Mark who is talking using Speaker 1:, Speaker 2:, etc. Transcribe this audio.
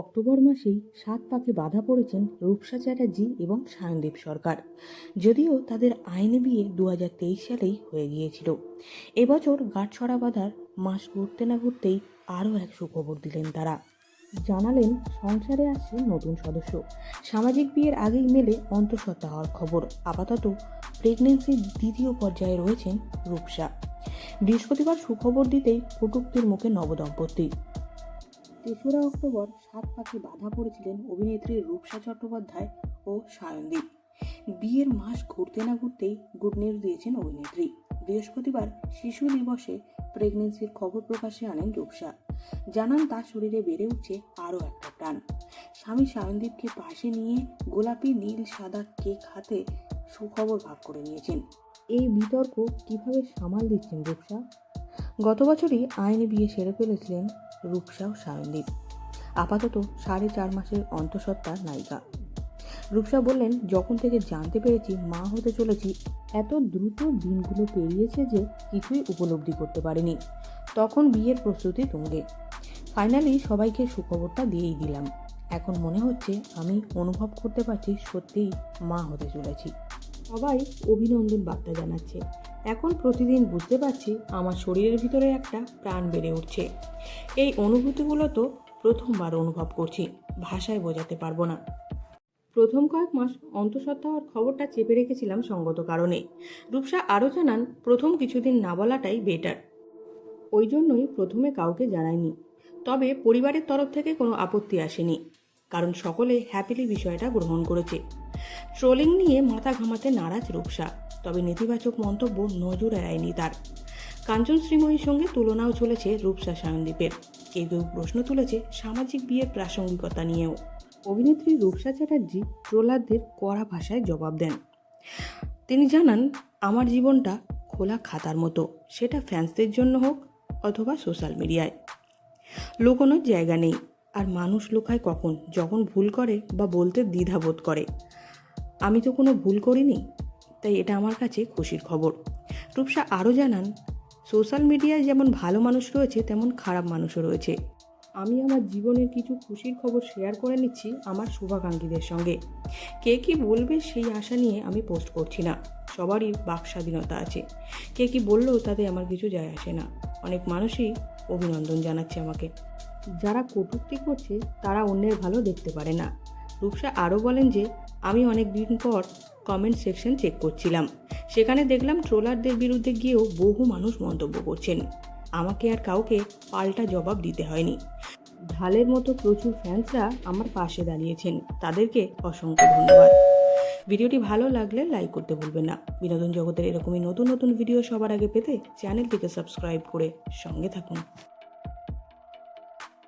Speaker 1: October মাসেই সাত পাকে বাধা পড়েছেন রূপসা চ্যাটার্জি এবং সায়নদীপ সরকার। যদিও তাদের আইনি বিয়ে দু হাজার তেইশ সালেই হয়ে গিয়েছিল। এবছর গাঁটছড়া বাঁধার মাস ঘুরতে না ঘুরতেই আরও এক সুখবর দিলেন তারা। জানালেন, সংসারে আসছে নতুন সদস্য। সামাজিক বিয়ের আগেই মেলে অন্তঃসত্ত্বা হওয়ার খবর। আপাতত প্রেগনেন্সির দ্বিতীয় পর্যায়ে রয়েছেন রূপসা। বৃহস্পতিবার সুখবর দিতেই কটুক্তির মুখে নবদম্পতি। তেসরা অক্টোবর সাত পাকে বাধা পড়েছিলেন অভিনেত্রী রূপসা চট্টোপাধ্যায় ও সায়নদীপ। বিয়ের মাস ঘুরতে না ঘুরতেই গুড নিউজ দিয়েছেন অভিনেত্রী। বৃহস্পতিবার শিশু দিবসে প্রেগনেন্সির খবর প্রকাশে আনেন রূপসা। জানান, তার শরীরে বেড়ে উঠছে আরও একটা প্রাণ। স্বামী সায়নদীপকে পাশে নিয়ে গোলাপি, নীল, সাদা কেক হাতে সুখবর ভাগ করে নিয়েছেন। এই বিতর্ক কীভাবে সামাল দিচ্ছেন রূপসা? গত বছরই আইনি বিয়ে সেরে ফেলেছিলেন রূপসা ও সায়নদীপ আপাতত সাড়ে চার মাসের অন্তঃসত্ত্বার নায়িকা। রূপসা বললেন, যখন থেকে জানতে পেরেছি মা হতে চলেছি, এত দ্রুত দিনগুলো পেরিয়েছে যে কিছুই উপলব্ধি করতে পারিনি। তখন বিয়ের প্রস্তুতি তুঙ্গে ফাইনালি সবাইকে সুখবরটা দিয়েই দিলাম। এখন মনে হচ্ছে আমি অনুভব করতে পারছি সত্যিই মা হতে চলেছি। সবাই অভিনন্দন বার্তা জানাচ্ছে। এখন প্রতিদিন বুঝতে পারছি আমার শরীরের ভিতরে একটা প্রাণ বেড়ে উঠছে। এই অনুভূতিগুলো তো প্রথমবার অনুভব করছি, ভাষায় বোঝাতে পারব না। প্রথম কয়েক মাস অন্তঃসত্ত্বা হওয়ার খবরটা চেপে রেখেছিলাম সঙ্গত কারণে। রূপসা আরও জানান, প্রথম কিছুদিন না বলাটাই বেটার ওই জন্যই প্রথমে কাউকে জানায়নি তবে পরিবারের তরফ থেকে কোনো আপত্তি আসেনি, কারণ সকলে হ্যাপিলি বিষয়টা গ্রহণ করেছে। ট্রোলিং নিয়ে মাথা ঘামাতে নারাজ রূপসা। তবে নেতিবাচক মন্তব্য নজর এড়ায়নি তার। কাঞ্চন শ্রীময়ীর সঙ্গে তুলনাও চলেছে রূপসা সায়নদীপের। কেউ কেউ প্রশ্ন তুলেছে সামাজিক বিয়ের প্রাসঙ্গিকতা নিয়েও। অভিনেত্রী রূপসা চ্যাটার্জি ট্রোলারদের কড়া ভাষায় জবাব দেন। তিনি জানান, আমার জীবনটা খোলা খাতার মতো। সেটা ফ্যান্সদের জন্য হোক অথবা সোশ্যাল মিডিয়ায়। লুকোনোর জায়গা নেই। আর মানুষ লুকায় কখন? যখন ভুল করে বা বলতে দ্বিধাবোধ করে। আমি তো কোনো ভুল করিনি। তাই এটা আমার কাছে খুশির খবর। রূপসা আরও জানান, সোশ্যাল মিডিয়ায় যেমন ভালো মানুষ রয়েছে, তেমন খারাপ মানুষও রয়েছে। আমি আমার জীবনের কিছু খুশির খবর শেয়ার করে নিচ্ছি আমার শুভাকাঙ্ক্ষীদের সঙ্গে। কে কি বলবে সেই আশা নিয়ে আমি পোস্ট করছি না। সবারই বাক স্বাধীনতা আছে। কে কি বললেও তাতে আমার কিছু যায় আসে না। অনেক মানুষই অভিনন্দন জানাচ্ছে আমাকে। যারা কটূক্তি করছে, তারা অন্যের ভালো দেখতে পারে না। রূপসা আরও বলেন যে, আমি অনেক দিন পর কমেন্ট সেকশন চেক করছিলাম। সেখানে দেখলাম ট্রোলারদের বিরুদ্ধে গিয়েও বহু মানুষ মন্তব্য করছেন। আমাকে আর কাউকে পাল্টা জবাব দিতে হয়নি। ঢালের মতো প্রচুর ফ্যান্সরা আমার পাশে দাঁড়িয়েছেন। তাদেরকে অসংখ্য ধন্যবাদ। ভিডিওটি ভালো লাগলে লাইক করতে ভুলবেন না। বিনোদন জগতের এরকমই নতুন নতুন ভিডিও সবার আগে পেতে চ্যানেলটিকে সাবস্ক্রাইব করে সঙ্গে থাকুন।